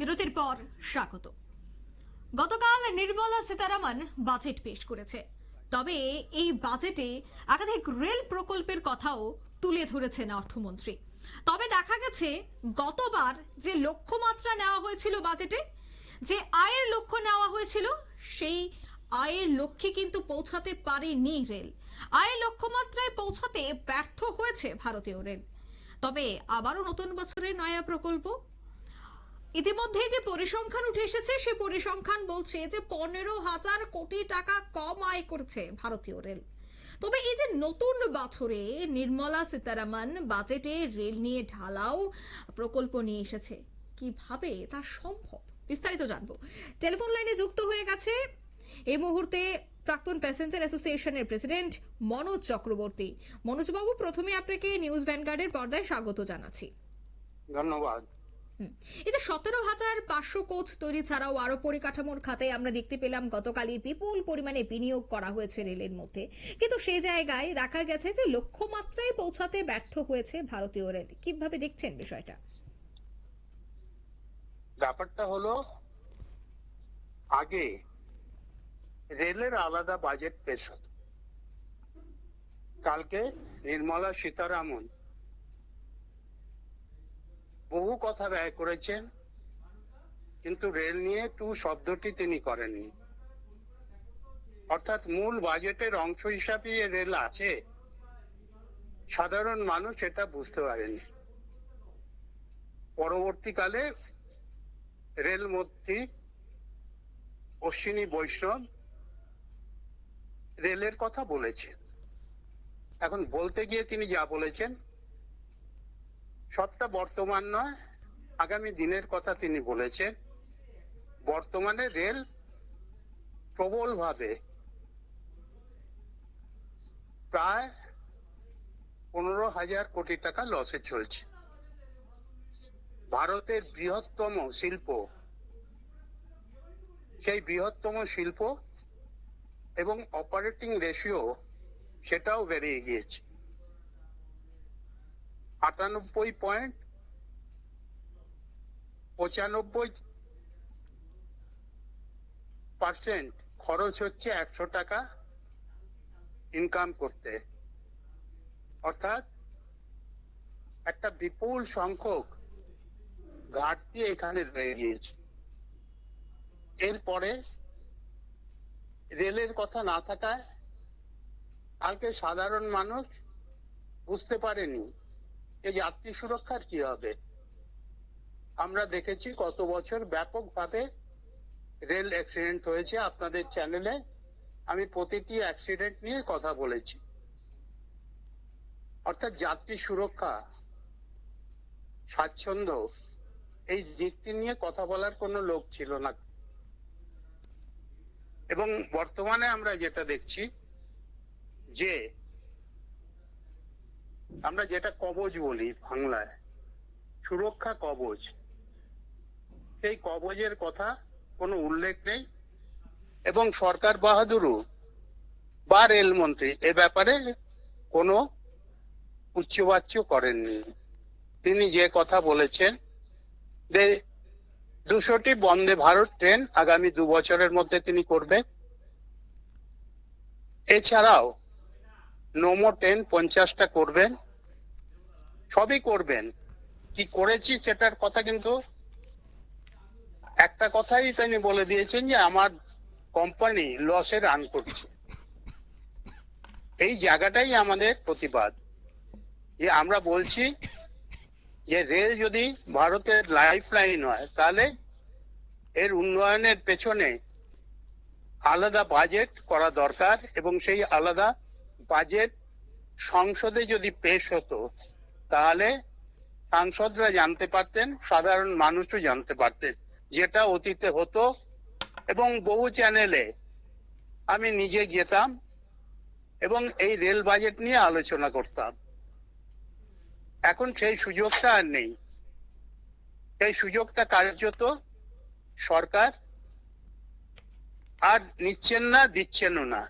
বিরতির পর স্বাগত। গতকাল নির্মলা সীতারামন বাজেট পেশ করেছে। তবে এই বাজেটে একাধিক রেল প্রকল্পের কথাও তুলে ধরেছেন অর্থমন্ত্রী। তবে দেখা গেছে, গতবার যে লক্ষ্যমাত্রা নেওয়া হয়েছিল বাজেটে, যে আয়ের লক্ষ্য নেওয়া হয়েছিল, সেই আয়ের লক্ষ্যে কিন্তু পৌঁছাতে পারেনি রেল। আয়ের লক্ষ্যমাত্রায় পৌঁছাতে ব্যর্থ হয়েছে ভারতীয় রেল। তবে আবারও নতুন বছরের নয়া প্রকল্প ইতিমধ্যে যে পরিসংখ্যান উঠে এসেছে, সে পরিসংখ্যান বলছে যে পনেরো হাজার কোটি টাকা কম আয় করছে ভারতীয় রেল। তবে এই যে নতুন বছরে নির্মলা সীতারামন বাজেটে রেল নিয়ে ঢালাও প্রকল্প নিয়ে এসেছে, কীভাবে তা সম্ভব? বিস্তারিত জানব। টেলিফোন লাইনে যুক্ত হয়ে গেছে এই মুহূর্তে প্রাক্তন প্যাসেঞ্জার অ্যাসোসিয়েশনের প্রেসিডেন্ট মনোজ চক্রবর্তী। মনোজবাবু, প্রথমে আপনাকে নিউজ ভ্যানগার্ডের পর্দায় স্বাগত জানাচ্ছি। ধন্যবাদ। এই সতেরো হাজার পাঁচশো কোচ তৈরি ছাড়াও আরও পরিকাঠামোর খাতে আমরা দেখতে পেলাম গতকালই বিপুল পরিমাণে বিনিয়োগ করা হয়েছে রেলের মধ্যে। কিন্তু সেই জায়গায় দেখা গেছে যে লক্ষ্যমাত্রায় পৌঁছাতে ব্যর্থ হয়েছে ভারতীয় রেল। কীভাবে দেখছেন বিষয়টা? ব্যাপারটা হলো, আগে রেলের আলাদা বাজেট পেশ হতো। কালকে নির্মলা সীতারামন বহু কথা ব্যয় করেছেন, কিন্তু রেল নিয়ে টু শব্দটি তিনি করেননি। অর্থাৎ মূল বাজেটের অংশ হিসাবে রেল আছে। সাধারণ মানুষ এটা বুঝতে পারেনি। পরবর্তীকালে রেলমন্ত্রী অশ্বিনী বৈষ্ণব রেলের কথা বলেছেন। এখন বলতে গিয়ে তিনি যা বলেছেন সবটা বর্তমান নয়, আগামী দিনের কথা তিনি বলেছেন। বর্তমানে রেল প্রবলভাবে প্রায় পনেরো হাজার কোটি টাকা লসে চলছে। ভারতের বৃহত্তম শিল্প, সেই বৃহত্তম শিল্প এবং অপারেটিং রেশিও সেটাও বেড়ে গিয়েছে আটানব্বই পয়েন্ট পঁচানব্বই পার্সেন্ট খরচ হচ্ছে একশো টাকা ইনকাম করতে। অর্থাৎ একটা বিপুল সংখ্যক ঘাটতি এখানে রয়ে গিয়েছে। এরপরে রেলের কথা না থাকায় কালকে সাধারণ মানুষ বুঝতে পারেনি এই যাত্রী সুরক্ষার কি হবে? আমরা দেখেছি কত বছর ব্যাপকভাবে রেল অ্যাক্সিডেন্ট হয়েছে আপনাদের চ্যানেলে আমি প্রতিটি অ্যাক্সিডেন্ট নিয়ে কথা বলেছি। অর্থাৎ যাত্রী সুরক্ষা, স্বাচ্ছন্দ্য, এই দিকটি নিয়ে কথা বলার কোনো লোক ছিল না। এবং বর্তমানে আমরা যেটা দেখছি যে আমরা যেটা কবচ বলি বাংলায়, সুরক্ষা কবচ সেই কবচের কথা কোনো উল্লেখ নেই। এবং সরকার বাহাদুরু বা রেলমন্ত্রী এ ব্যাপারে কোনো উচ্চবাচ্য করেননি। তিনি যে কথা বলেছেন যে দুশোটি বন্দে ভারত ট্রেন আগামী দু বছরের মধ্যে তিনি করবেন। এছাড়াও নোমো টেন পঞ্চাশটা করবেন। সবই করবেন। কি করেছি সেটার কথা কিন্তু একটা কথাই তিনি বলে দিয়েছেন যে, আমার কোম্পানি লসে রান করছে। এই জায়গাটাই আমাদের প্রতিবাদ। যে আমরা বলছি যে রেল যদি ভারতের লাইফ লাইন হয়, তাহলে এর উন্নয়নের পেছনে আলাদা বাজেট করা দরকার এবং সেই আলাদা বাজেট সংসদে যদি পেশ হতো, তাহলে সাংসদরা জানতে পারতেন, সাধারণ মানুষও জানতে পারতেন যেটা অতীতে হতো এবং বহু চ্যানেলে আমি নিজে যেতাম এবং এই রেল বাজেট নিয়ে আলোচনা করতাম। এখন সেই সুযোগটা আর নেই। সেই সুযোগটা কার্যত সরকার আর নিচ্ছেন না, দিচ্ছেনও না।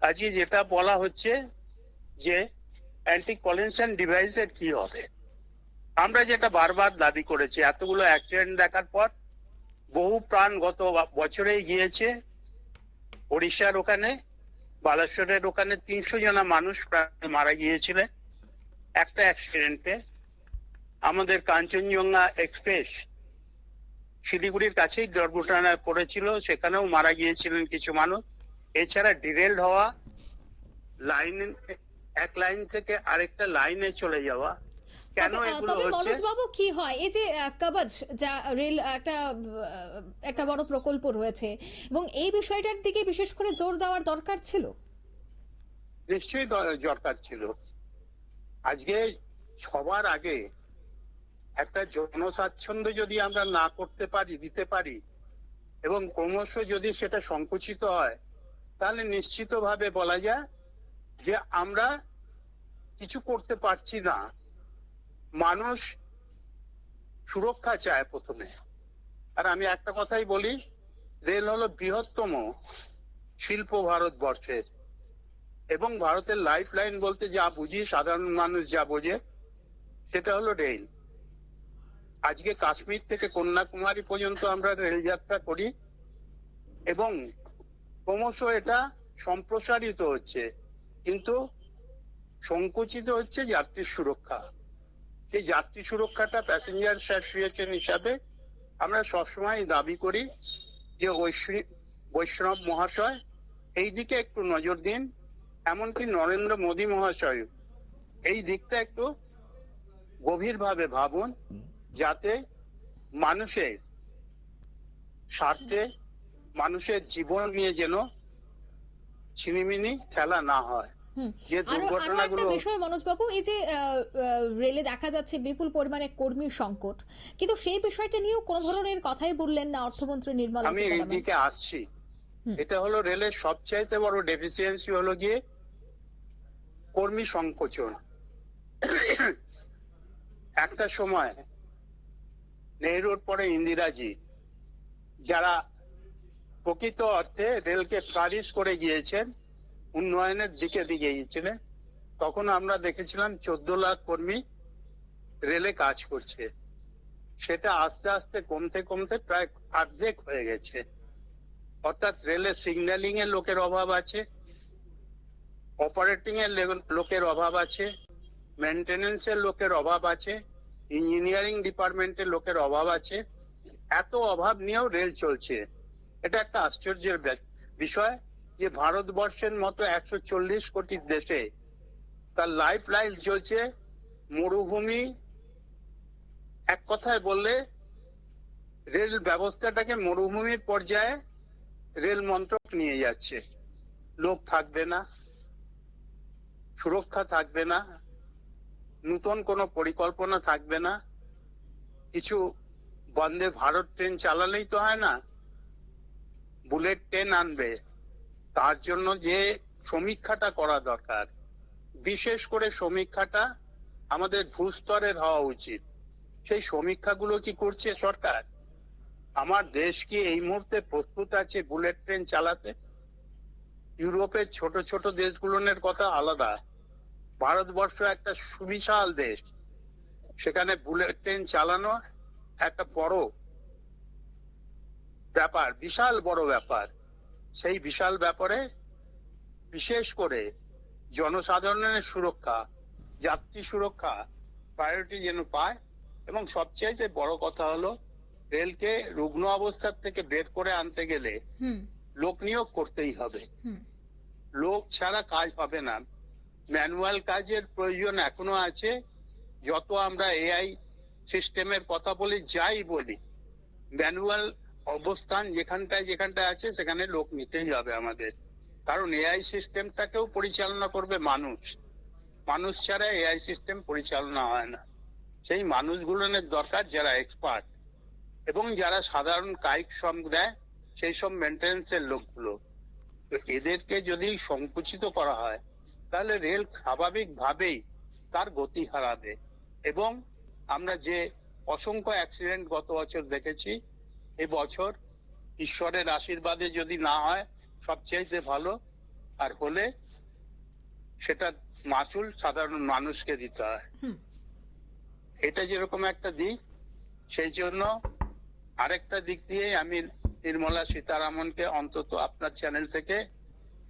আজকে যেটা বলা হচ্ছে যে অ্যান্টি কলেনশন ডিভাইসের কি হবে? আমরা যেটা বারবার দাবি করেছি, এতগুলো অ্যাক্সিডেন্ট দেখার পর বহু প্রাণ গত বা- বছরেই গিয়েছে। ওড়িশার ওখানে, বালেশ্বরের ওখানে তিনশো জনা মানুষ প্রায় মারা গিয়েছিলেন একটা অ্যাক্সিডেন্টে আমাদের কাঞ্চনজঙ্ঘা এক্সপ্রেস শিলিগুড়ির কাছেই দুর্ঘটনায় পড়েছিল সেখানেও মারা গিয়েছিলেন কিছু মানুষ। এছাড়া ডিরেল হওয়া লাইন এক লাইন থেকে আরেকটা লাইনে চলে যাওয়া। কেন এগুলো হচ্ছে? মনোজ বাবু কি হয়? এই যে কবচ যা রেল একটা একটা বড় প্রকল্প রয়েছে এবং এই বিষয়টার দিকে বিশেষ করে জোর দেওয়ার দরকার ছিল? নিশ্চয়ই দরকার ছিল। আজকে সবার আগে একটা জনস্বাচ্ছন্দ্য যদি আমরা না করতে পারি দিতে পারি এবং ক্রমশ যদি সেটা সংকুচিত হয় তাহলে নিশ্চিতভাবে বলা যায় যে আমরা কিছু করতে পারছি না। মানুষ সুরক্ষা চায় প্রথমে। আর আমি একটা কথাই বলি, রেল হলো বৃহত্তম শিল্প ভারতবর্ষের। এবং ভারতের লাইফ লাইন বলতে যা বুঝি, সাধারণ মানুষ যা বোঝে, সেটা হলো রেল। আজকে কাশ্মীর থেকে কন্যাকুমারী পর্যন্ত আমরা রেল যাত্রা করি এবং ক্রমশ এটা সম্প্রসারিত হচ্ছে, কিন্তু সংকুচিত হচ্ছে যাত্রীর সুরক্ষা। এই যাত্রী সুরক্ষাটা প্যাসেঞ্জার অ্যাসোসিয়েশন হিসাবে আমরা সবসময় দাবি করি যে বৈষ্ণব মহাশয় এই দিকে একটু নজর দিন, এমনকি নরেন্দ্র মোদী মহাশয় এই দিকটা একটু গভীরভাবে ভাবুন, যাতে মানুষের স্বার্থে মানুষের জীবন নিয়ে যেন ছিনিমিনি খেলা না হয়। বিষয় এই যে রেলে দেখা যাচ্ছে বিপুল পরিমাণে কর্মীর সংকট। কিন্তু সেই বিষয়টা নিয়েও কোনো ধরনের কথাই বললেন না অর্থমন্ত্রী নির্মলা আমি এই আসছি। এটা হলো রেলের সবচাইতে বড় ডেফিসিয়েন্সি হলো গিয়ে কর্মী সংকোচন। একটা সময় নেহরুর পরে ইন্দিরাজি যারা প্রকৃত অর্থে রেলকে ফ্লারিশ করে গিয়েছেন, উন্নয়নের দিকে দিকে গিয়েছিলেন। তখন আমরা দেখেছিলাম চোদ্দ লাখ কর্মী রেলে কাজ করছে। সেটা আস্তে আস্তে কমতে কমতে প্রায় অর্ধেক হয়ে গেছে। অর্থাৎ রেলের সিগন্যালিং এর লোকের অভাব আছে অপারেটিং এর লোকের অভাব আছে মেনটেনেন্স এর লোকের অভাব আছে ইঞ্জিনিয়ারিং ডিপার্টমেন্টের লোকের অভাব আছে। এত অভাব নিয়েও রেল চলছে। এটা একটা আশ্চর্যের বিষয় যে ভারতবর্ষের মতো একশো চল্লিশ কোটি দেশে তার লাইফ লাইন চলছে মরুভূমি। এক কথায় বললে রেল ব্যবস্থাটাকে মরুভূমির পর্যায়ে রেল মন্ত্রক নিয়ে যাচ্ছে। লোক থাকবে না, সুরক্ষা থাকবে না, নতুন কোনো পরিকল্পনা থাকবে না। কিছু বন্দে ভারত ট্রেন চালালেই তো হয় না বুলেট ট্রেন আনবে, তার জন্য যে সমীক্ষাটা করা দরকার। বিশেষ করে সমীক্ষাটা আমাদের ভূস্তরের হওয়া উচিত। সেই সমীক্ষাগুলো কি করছে সরকার? আমার দেশ কি এই মুহূর্তে প্রস্তুত আছে বুলেট ট্রেন চালাতে? ইউরোপের ছোট ছোট দেশগুলোর কথা আলাদা। ভারতবর্ষ একটা সুবিশাল দেশ। সেখানে বুলেট ট্রেন চালানো একটা বড় ব্যাপার বিশাল বড় ব্যাপার। সেই বিশাল ব্যাপারে বিশেষ করে জনসাধারণের সুরক্ষা যাত্রী সুরক্ষা প্রায়োরিটি যেন পায়। এবং সবচেয়ে যে বড় কথা হলো রেলকে রুগ্ন অবস্থার থেকে বের করে আনতে গেলে লোক নিয়োগ করতেই হবে। লোক ছাড়া কাজ হবে না। ম্যানুয়াল কাজের প্রয়োজন এখনও আছে। যত আমরা এআই সিস্টেমের কথা বলি যাই বলি ম্যানুয়াল অবস্থান যেখানটায় যেখানটায় আছে, সেখানে লোক নিতেই হবে আমাদের। কারণ এআই সিস্টেমটাকেও পরিচালনা করবে মানুষ। মানুষ ছাড়া এআই সিস্টেম পরিচালনা হয় না। সেই মানুষগুলোর দরকার যারা এক্সপার্ট এবং যারা সাধারণ কায়িক শ্রম দেয়, সেই সব মেনটেন্সের লোকগুলো। তো এদেরকে যদি সংকুচিত করা হয়, তাহলে রেল স্বাভাবিকভাবেই তার গতি হারাবে। এবং আমরা যে অসংখ্য অ্যাক্সিডেন্ট গত বছর দেখেছি এবছর ঈশ্বরের আশীর্বাদে যদি না হয় সবচাইতে ভালো। আর হলে সেটা মাসুল সাধারণ মানুষকে দিতে হয়। এটা যেরকম একটা দিক সেই জন্য আরেকটা দিক দিয়ে আমি নির্মলা সীতারামনকে অন্তত আপনার চ্যানেল থেকে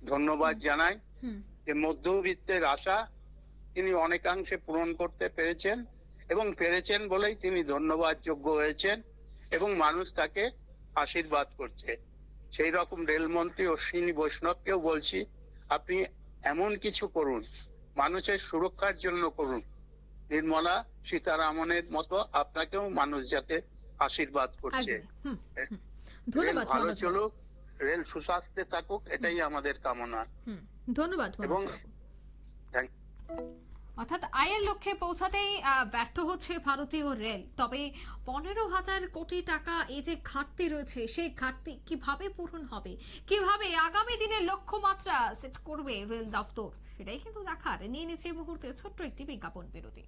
ধন্যবাদ জানাই। যে মধ্যবিত্তের আশা তিনি অনেকাংশে পূরণ করতে পেরেছেন এবং পেরেছেন বলেই তিনি ধন্যবাদ যোগ্য হয়েছেন। এবং মানুষ তাকে আশীর্বাদ করছে। সেই রকম রেলমন্ত্রী অশ্বিনী বৈষ্ণবকেও বলছি আপনি এমন কিছু করুন মানুষের সুরক্ষার জন্য করুন। নির্মলা সীতারামনের মতো আপনাকেও মানুষ যাতে আশীর্বাদ করছে। ভালো চলুক রেল সুস্বাস্থ্যে থাকুক এটাই আমাদের কামনা। ধন্যবাদ এবং অর্থাৎ আয়ের লক্ষ্যে পৌঁছাতেই ব্যর্থ হচ্ছে ভারতীয় রেল। তবে পনেরো হাজার কোটি টাকা এই যে ঘাটতি রয়েছে, সেই ঘাটতি কীভাবে পূরণ হবে? কীভাবে আগামী দিনে লক্ষ্যমাত্রা সেট করবে রেল দপ্তর? সেটাই কিন্তু দেখার। নিয়ে নিচ্ছে মুহূর্তে ছোট্ট একটি বিজ্ঞাপন বিরতি।